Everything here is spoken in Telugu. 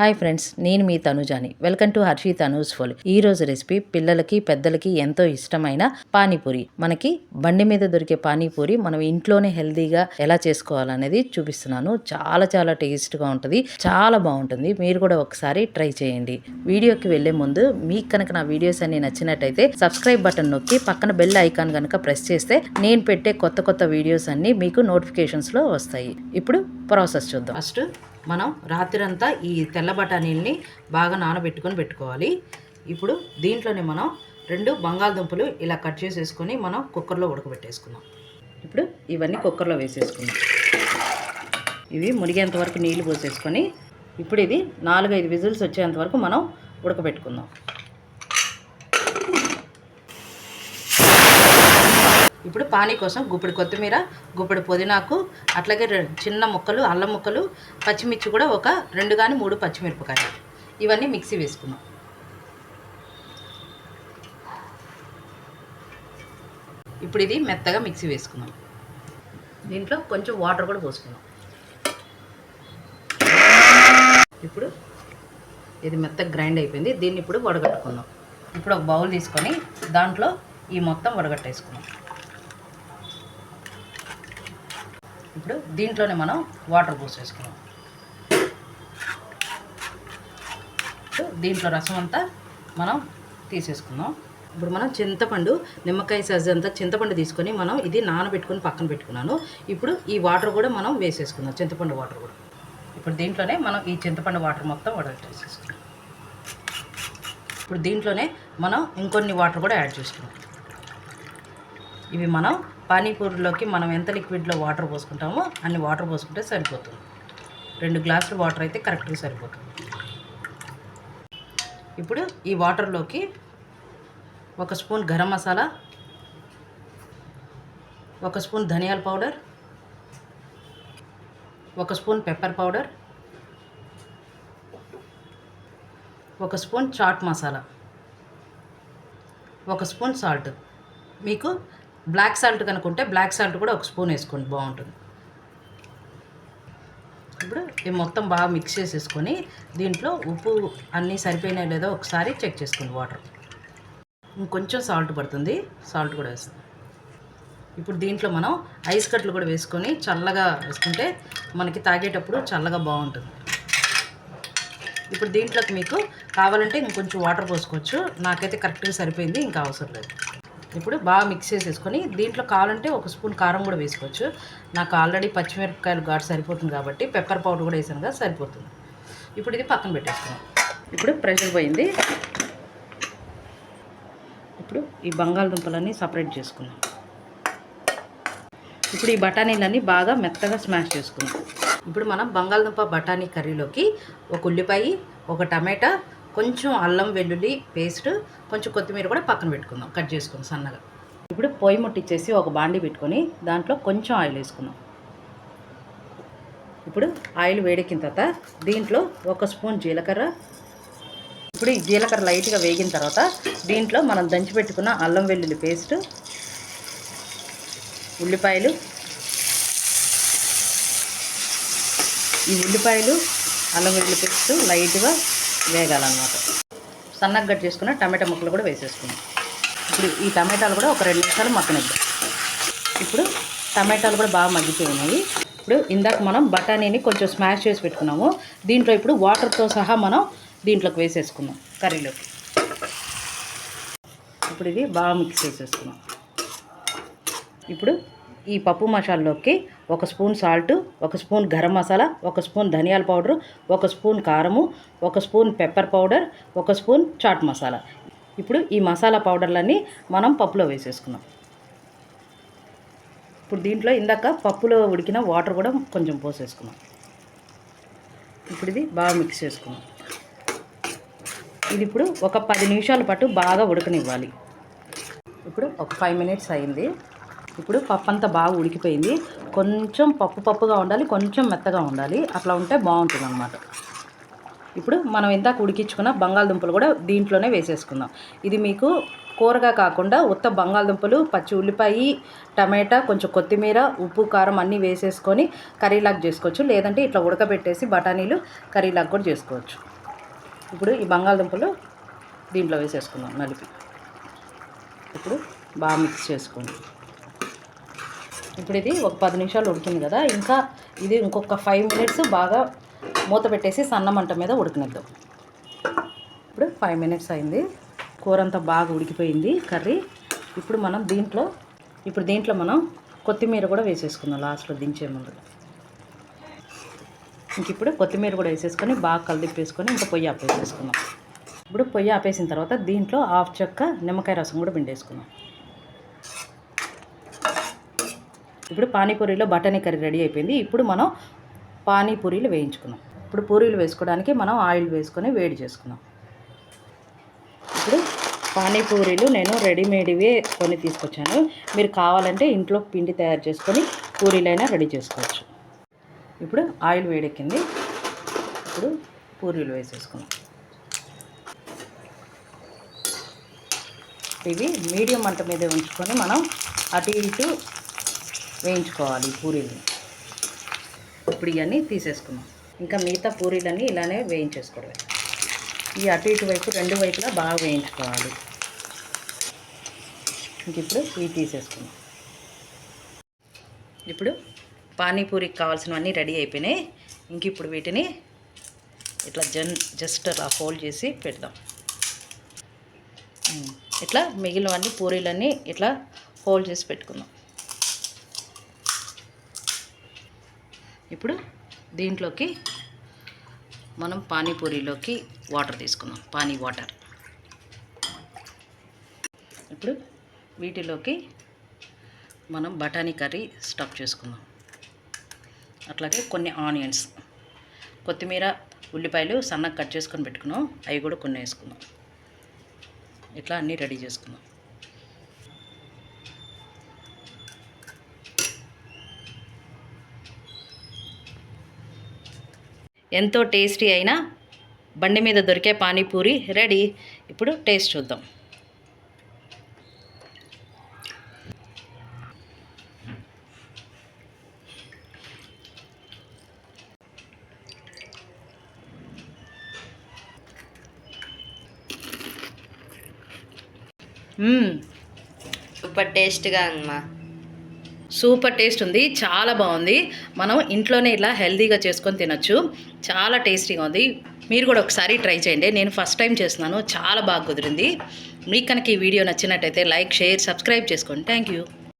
హాయ్ ఫ్రెండ్స్ నేను మీ తనుజాని. Welcome to Harshi Tanuj full. ఈ రోజు రెసిపీ పిల్లలకి పెద్దలకి ఎంతో ఇష్టమైన పానీపూరి. మనకి బండి మీద దొరికే పానీపూరి మనం ఇంట్లోనే హెల్తీగా ఎలా చేసుకోవాలనేది చూపిస్తున్నాను. చాలా చాలా టేస్ట్గా ఉంటుంది. చాలా బాగుంటుంది. మీరు కూడా ఒకసారి ట్రై చేయండి. వీడియోకి వెళ్ళే ముందు మీకు కనుక నా వీడియోస్ అన్ని నచ్చినట్టయితే సబ్స్క్రైబ్ బటన్ నొక్కి పక్కన బెల్ ఐకాన్ కనుక ప్రెస్ చేస్తే నేను పెట్టే కొత్త కొత్త వీడియోస్ అన్ని మీకు నోటిఫికేషన్స్లో వస్తాయి. ఇప్పుడు ప్రాసెస్ చూద్దాం. ఫస్ట్ మనం రాత్రంతా ఈ తెల్ల బఠానీల్ని బాగా నానబెట్టుకొని పెట్టుకోవాలి. ఇప్పుడు దీంట్లోనే మనం రెండు బంగాళదుంపలు ఇలా కట్ చేసేసుకొని మనం కుక్కర్లో ఉడకబెట్టేసుకుందాం. ఇప్పుడు ఇవన్నీ కుక్కర్లో వేసేసుకుందాం. ఇవి మునిగేంత వరకు నీళ్ళు పోసేసుకొని ఇప్పుడు ఇది నాలుగైదు విజిల్స్ వచ్చేంత వరకు మనం ఉడకబెట్టుకుందాం. ఇప్పుడు పానీ కోసం గుప్పిడి కొత్తిమీర గుప్పిడి పుదీనాకు అట్లాగే రె- చిన్న ముక్కలు అల్లం ముక్కలు పచ్చిమిర్చి కూడా ఒక రెండు కానీ మూడు పచ్చిమిరపకాయలు. ఇవన్నీ మిక్సీ వేసుకున్నాం ఇప్పుడు ఇది మెత్తగా మిక్సీ వేసుకున్నాం దీంట్లో కొంచెం వాటర్ కూడా పోసుకున్నాం ఇప్పుడు ఇది మెత్తగా గ్రైండ్ అయిపోయింది. దీన్ని ఇప్పుడు వడగట్టుకుందాం. ఇప్పుడు ఒక బౌల్ తీసుకొని దాంట్లో ఈ మొత్తం వడగట్టేసుకున్నాం ఇప్పుడు దీంట్లోనే మనం వాటర్ పోసేసుకున్నాం ఇప్పుడు దీంట్లో రసం అంతా మనం తీసేసుకుందాం ఇప్పుడు మనం చింతపండు నిమ్మకాయ సైజ్ అంతా చింతపండు తీసుకొని మనం ఇది నానబెట్టుకొని పక్కన పెట్టుకున్నాను. ఇప్పుడు ఈ వాటర్ కూడా మనం వేసేసుకుందాం చింతపండు వాటర్ కూడా. ఇప్పుడు దీంట్లోనే మనం ఈ చింతపండు వాటర్ మొత్తం వడగట్టేసేసుకున్నాం ఇప్పుడు దీంట్లోనే మనం ఇంకొన్ని వాటర్ కూడా యాడ్ చేసుకున్నాం. ఇవి మనం పానీపూరిలోకి మనం ఎంత లిక్విడ్లో వాటర్ పోసుకుంటామో అన్ని వాటర్ పోసుకుంటే సరిపోతుంది. రెండు గ్లాసులు వాటర్ అయితే కరెక్ట్గా సరిపోతుంది. ఇప్పుడు ఈ వాటర్లోకి ఒక స్పూన్ గరం మసాలా ఒక స్పూన్ ధనియాల పౌడర్ ఒక స్పూన్ పెప్పర్ పౌడర్ ఒక స్పూన్ చాట్ మసాలా ఒక స్పూన్ సాల్ట్. మీకు బ్లాక్ సాల్ట్ కనుకుంటే బ్లాక్ సాల్ట్ కూడా ఒక స్పూన్ వేసుకోండి బాగుంటుంది. ఇప్పుడు ఇది మొత్తం బాగా మిక్స్ చేసేసుకొని దీంట్లో ఉప్పు అన్నీ సరిపోయినాయో లేదో ఒకసారి చెక్ చేసుకోండి వాటర్. ఇంకొంచెం సాల్ట్ పడుతుంది సాల్ట్ కూడా వేస్తాం. ఇప్పుడు దీంట్లో మనం ఐస్ కట్లు కూడా వేసుకొని చల్లగా వేసుకుంటే మనకి తాగేటప్పుడు చల్లగా బాగుంటుంది. ఇప్పుడు దీంట్లోకి మీకు కావాలంటే ఇంకొంచెం వాటర్ పోసుకోవచ్చు. నాకైతే కరెక్ట్గా సరిపోయింది ఇంకా అవసరం లేదు. ఇప్పుడు బాగా మిక్స్ చేసేసుకొని దీంట్లో కావాలంటే ఒక స్పూన్ కారం కూడా వేసుకోవచ్చు. నాకు ఆల్రెడీ పచ్చిమిరపకాయలు ఘాటు సరిపోతుంది కాబట్టి పెప్పర్ పౌడర్ కూడా వేసాను కదా సరిపోతుంది. ఇప్పుడు ఇది పక్కన పెట్టేసుకున్నాం ఇప్పుడు ప్రెషర్ పోయింది. ఇప్పుడు ఈ బంగాళదుంపలన్నీ సపరేట్ చేసుకున్నాం ఇప్పుడు ఈ బఠానీలన్నీ బాగా మెత్తగా స్మాష్ చేసుకున్నాం ఇప్పుడు మనం బంగాళదుంప బఠానీ కర్రీలోకి ఒక ఉల్లిపాయ ఒక టమాటా కొంచెం అల్లం వెల్లుల్లి పేస్ట్ కొంచెం కొత్తిమీర కూడా పక్కన పెట్టుకుందాం కట్ చేసుకుందాం సన్నగా. ఇప్పుడు పొయ్యి ముట్టించేసి ఒక బాండి పెట్టుకొని దాంట్లో కొంచెం ఆయిల్ వేసుకుందాం. ఇప్పుడు ఆయిల్ వేడెక్కిన తర్వాత దీంట్లో ఒక స్పూన్ జీలకర్ర. ఇప్పుడు ఈ జీలకర్ర లైట్గా వేగిన తర్వాత దీంట్లో మనం దంచి పెట్టుకున్న అల్లం వెల్లుల్లి పేస్ట్ ఉల్లిపాయలు. ఈ ఉల్లిపాయలు అల్లం వెల్లుల్లి పేస్ట్ లైట్గా వేగాలన్నమాట. సన్నగా కట్ చేసుకున్న టమాటా ముక్కలు కూడా వేసేసుకున్నాం ఇప్పుడు ఈ టమాటాలు కూడా ఒక రెండు నిమిషాలు మగ్గనిద్దాం. ఇప్పుడు టమాటాలు కూడా బాగా మగ్గిపోయినాయి. ఇప్పుడు ఇందాక మనం బఠానీని కొంచెం స్మాష్ చేసి పెట్టుకున్నాము. దీంట్లో ఇప్పుడు వాటర్తో సహా మనం దీంట్లోకి వేసేసుకున్నాం కర్రీలోకి. ఇప్పుడు ఇది బాగా మిక్స్ చేసేసుకున్నాం ఇప్పుడు ఈ పప్పు మసాలాలోకి ఒక స్పూన్ సాల్ట్ ఒక స్పూన్ గరం మసాలా ఒక స్పూన్ ధనియాల పౌడర్ ఒక స్పూన్ కారము ఒక స్పూన్ పెప్పర్ పౌడర్ ఒక స్పూన్ చాట్ మసాలా. ఇప్పుడు ఈ మసాలా పౌడర్లన్నీ మనం పప్పులో వేసేసుకున్నాం ఇప్పుడు దీంట్లో ఇందాక పప్పులో ఉడికిన వాటర్ కూడా కొంచెం పోసేసుకున్నాం ఇప్పుడు ఇది బాగా మిక్స్ చేసుకున్నాం ఇది ఇప్పుడు ఒక పది నిమిషాల పాటు బాగా ఉడకనివ్వాలి. ఇప్పుడు ఒక ఫైవ్ మినిట్స్ అయింది. ఇప్పుడు పప్పు అంతా బాగా ఉడికిపోయింది. కొంచెం పప్పు పప్పుగా ఉండాలి కొంచెం మెత్తగా ఉండాలి. అట్లా ఉంటే బాగుంటుంది అనమాట ఇప్పుడు మనం ఇందాక ఉడికించుకున్న బంగాళదుంపలు కూడా దీంట్లోనే వేసేసుకుందాం. ఇది మీకు కూరగా కాకుండా ఉత్త బంగాళదుంపలు పచ్చి ఉల్లిపాయ టమాటా కొంచెం కొత్తిమీర ఉప్పు కారం అన్నీ వేసేసుకొని కర్రీలాగా చేసుకోవచ్చు. లేదంటే ఇట్లా ఉడకబెట్టేసి బఠానీలు కర్రీలాగా కూడా చేసుకోవచ్చు. ఇప్పుడు ఈ బంగాళదుంపలు దీంట్లో వేసేసుకుందాం నలిపి. ఇప్పుడు బాగా మిక్స్ చేసుకోండి. ఇప్పుడు ఇది ఒక పది నిమిషాలు ఉడికింది కదా ఇంకా ఇది ఇంకొక ఫైవ్ మినిట్స్ బాగా మూత పెట్టేసి సన్న మంట మీద ఉడికినిద్దాం. ఇప్పుడు ఫైవ్ మినిట్స్ అయింది. కూర అంతా బాగా ఉడికిపోయింది కర్రీ. ఇప్పుడు మనం దీంట్లో ఇప్పుడు దీంట్లో మనం కొత్తిమీర కూడా వేసేసుకుందాం లాస్ట్లో దించే ముందు. ఇంక ఇప్పుడు కొత్తిమీర కూడా వేసేసుకొని బాగా కలిదిప్పేసుకొని ఇంకా పొయ్యి ఆపేసేసుకుందాం. ఇప్పుడు పొయ్యి ఆపేసిన తర్వాత దీంట్లో హాఫ్ చెక్క నిమ్మకాయ రసం కూడా పిండేసుకుందాం. ఇప్పుడు పానీపూరిలో బఠానీ కర్రీ రెడీ అయిపోయింది. ఇప్పుడు మనం పానీపూరీలు వేయించుకున్నాం. ఇప్పుడు పూరీలు వేసుకోవడానికి మనం ఆయిల్ వేసుకొని వేడి చేసుకున్నాం. ఇప్పుడు పానీపూరీలు నేను రెడీమేడ్వే కొని తీసుకొచ్చాను. మీరు కావాలంటే ఇంట్లో పిండి తయారు చేసుకొని పూరీలైనా రెడీ చేసుకోవచ్చు. ఇప్పుడు ఆయిల్ వేడెక్కింది. ఇప్పుడు పూరీలు వేసేసుకున్నాం. ఇవి మీడియం మంట మీద ఉంచుకొని మనం అటు ఇటు వేయించుకోవాలి పూరీలని. పూరీలు ఇప్పుడు ఇవన్నీ తీసేసుకున్నాం ఇంకా మిగతా పూరీలన్నీ ఇలానే వేయించేసుకోవడమే ఈ అటు ఇటు వైపు రెండు వైపులా బాగా వేయించుకోవాలి. ఇంక ఇప్పుడు ఇవి తీసేసుకున్నాం ఇప్పుడు పానీపూరికి కావాల్సినవన్నీ రెడీ అయిపోయినాయి. ఇంక ఇప్పుడు వీటిని ఇట్లా జన్ జస్ట్ అలా ఫోల్డ్ చేసి పెడదాం. ఇట్లా మిగిలినవన్నీ పూరీలన్నీ ఇట్లా ఫోల్డ్ చేసి పెట్టుకుందాం. ఇప్పుడు దీంట్లోకి మనం పానీపూరిలోకి వాటర్ తీసుకుందాం. పానీ వాటర్. ఇప్పుడు వీటిలోకి మనం బఠానీ కర్రీ స్టఫ్ చేసుకుందాం. అట్లాగే కొన్ని ఆనియన్స్ కొత్తిమీర ఉల్లిపాయలు సన్నగా కట్ చేసుకొని పెట్టుకున్నాం. అవి కూడా కొన్ని వేసుకుందాం. ఇట్లా అన్నీ రెడీ చేసుకుందాం. ఎంతో టేస్టీ అయిన బండి మీద దొరికే పానీపూరి రెడీ. ఇప్పుడు టేస్ట్ చూద్దాం. సూపర్ టేస్ట్గా ఉందమ్మా సూపర్ టేస్ట్ ఉంది చాలా బాగుంది. మనం ఇంట్లోనే ఇలా హెల్తీగా చేసుకొని తినొచ్చు. చాలా టేస్టీగా ఉంది. మీరు కూడా ఒకసారి ట్రై చేయండి. నేను ఫస్ట్ టైం చేస్తున్నాను. చాలా బాగా కుదిరింది. మీకు కనుక ఈ వీడియో నచ్చినట్టయితే లైక్ షేర్ సబ్స్క్రైబ్ చేసుకోండి. Thank you.